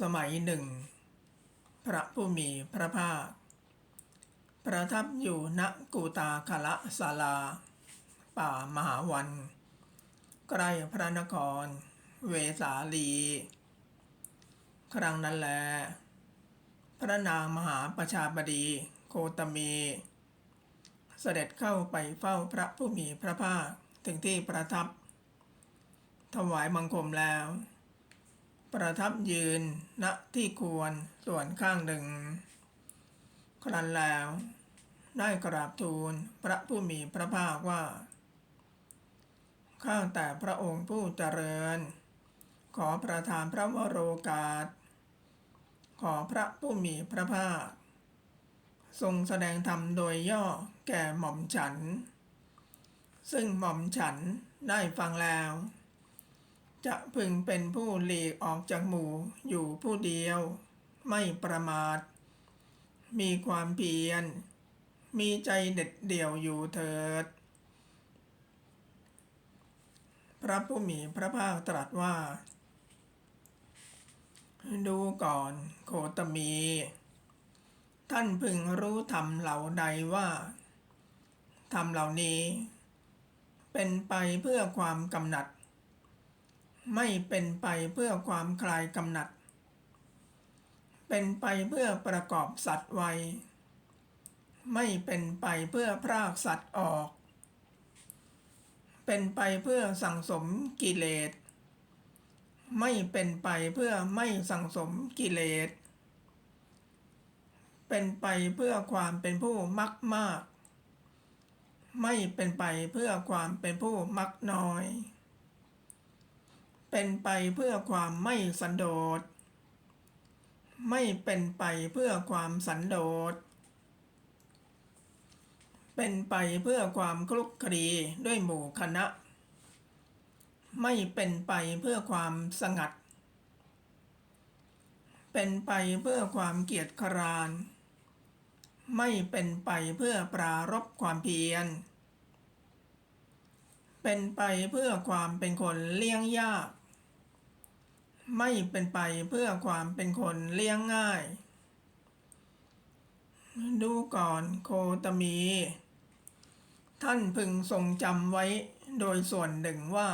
สมัยหนึ่ง พระผู้มีพระภาค ประทับอยู่ณกูตาคละศาลา ป่ามหาวัน ใกล้พระนคร เวสาลี ครั้งนั้นแล พระนางมหาประชาบดีโคตมี เสด็จเข้าไปเฝ้าพระผู้มีพระภาคถึงที่ประทับ ถวายบังคมแล้ว ประทับยืนณที่ควรส่วนข้างหนึ่ง ครั้นแล้ว ได้กราบทูลพระผู้มีพระภาคว่า ข้าแต่พระองค์ผู้เจริญ ขอประทานพระวโรกาส ขอพระผู้มีพระภาค ทรงแสดงธรรมโดยย่อแก่หม่อมฉัน ซึ่งหม่อมฉันได้ฟังแล้ว จะพึงเป็นผู้หลีกออกจากหมู่อยู่ผู้เดียว ไม่ประมาท มีความเพียร มีใจเด็ดเดี่ยวอยู่เถิด พระผู้มีพระภาคตรัสว่า ดูก่อนโคตมี ท่านพึงรู้ธรรมเหล่าใดว่าธรรมเหล่านี้ เป็นไปเพื่อความกำหนัด ไม่เป็นไปเพื่อความคลายกำหนัด เป็นไปเพื่อประกอบสัตว์ไว้ไม่เป็นไปเพื่อพรากสัตว์ออก เป็นไปเพื่อสั่งสมกิเลส ไม่เป็นไปเพื่อไม่สั่งสมกิเลส เป็นไปเพื่อความเป็นผู้มักมาก ไม่เป็นไปเพื่อความเป็นผู้มักน้อย เป็นไปเพื่อความไม่สันโดษ ไม่เป็นไปเพื่อความสันโดษ เป็นไปเพื่อความคลุกคลีด้วยหมู่คณะ ไม่เป็นไปเพื่อความสงัด เป็นไปเพื่อความเกียจคร้าน ไม่เป็นไปเพื่อปรารบความเพียรเป็นไปเพื่อความเป็นคนเลี้ยงยาก ไม่เป็นไปเพื่อความเป็นคนเลี้ยงง่าย ดูก่อนโคตมี ท่านพึงทรงจำไว้โดยส่วนหนึ่งว่า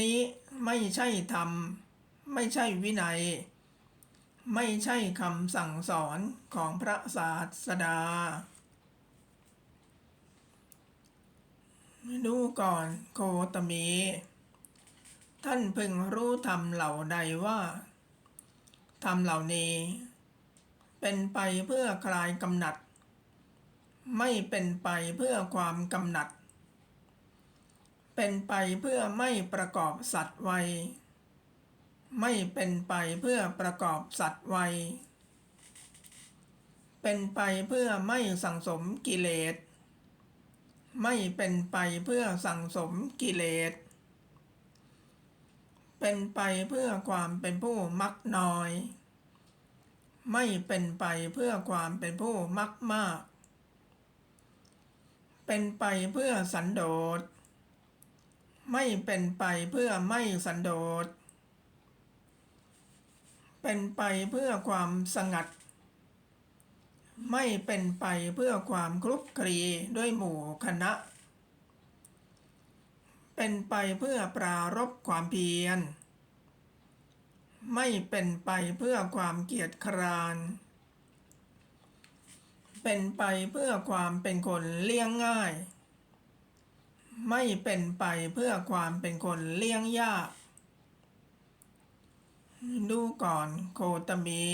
นี้ไม่ใช่ธรรม ไม่ใช่วินัย ไม่ใช่คำสั่งสอนของพระศาสดาดูก่อนโคตมี ท่านพึงรู้ธรรมเหล่าใดว่า ธรรมเหล่านี้ เป็นไปเพื่อคลายกำหนัด ไม่เป็นไปเพื่อความกำหนัด เป็นไปเพื่อไม่ประกอบสัตว์ไวไม่เป็นไปเพื่อประกอบสัตว์ไวเป็นไปเพื่อไม่สั่งสมกิเลส ไม่เป็นไปเพื่อสั่งสมกิเลส เป็นไปเพื่อความเป็นผู้มักน้อย ไม่เป็นไปเพื่อความเป็นผู้มักมาก เป็นไปเพื่อสันโดษ ไม่เป็นไปเพื่อไม่สันโดษ เป็นไปเพื่อความสงัด ไม่เป็นไปเพื่อความคลุกคลีด้วยหมู่คณะ เป็นไปเพื่อปรารบความเพียร ไม่เป็นไปเพื่อความเกียจคร้าน เป็นไปเพื่อความเป็นคนเลี้ยงง่าย ไม่เป็นไปเพื่อความเป็นคนเลี้ยงยาก ดูก่อนโคตมี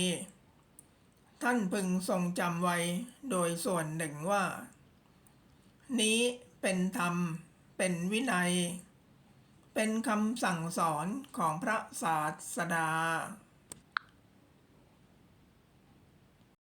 ท่านพึงทรงจำไว้โดยส่วนหนึ่งว่า นี้เป็นธรรม เป็นวินัย เป็นคำสั่งสอนของพระศาสดา